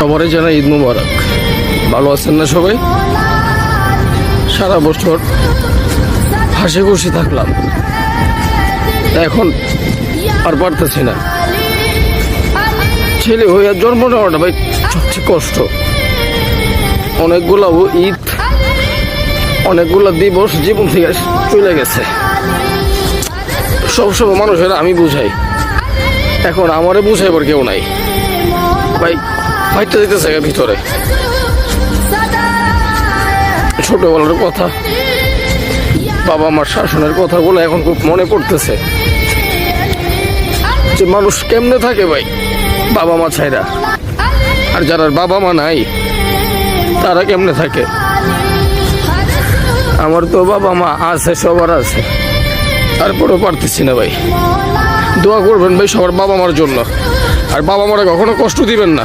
সবারই জানা ঈদ মুবারক। ভালো আছেন না সবাই? সারা বছর হাসি খুশি থাকলাম। এখন আর পারতেছি না। ছেলে হয়ে জন্ম নেওয়াটা ভাই সবচেয়ে কষ্ট। অনেকগুলা ঈদ, অনেকগুলা দিবস জীবন থেকে চলে গেছে। সবসময় মানুষের আমি বুঝাই। এখন আমারে বুঝাইবার কেউ নাই। ভাই ফাইটটা দিতেছে ভিতরে। ছোটবেলার কথা। বাবা মার শাসনের কথাগুলো এখন খুব মনে পড়তেছে। যে মানুষ কেমনে থাকে ভাই? বাবা মা ছাইরা। আর যারা বাবা মা নাই, তারা কেমনে থাকে? আমার তো বাবা মা আছে, সবার আছে। তারপরেও পারতেছি না ভাই। দোয়া করবেন ভাই সবার বাবা মার জন্য। আর বাবা মারা কখনো কষ্ট দিবেন না।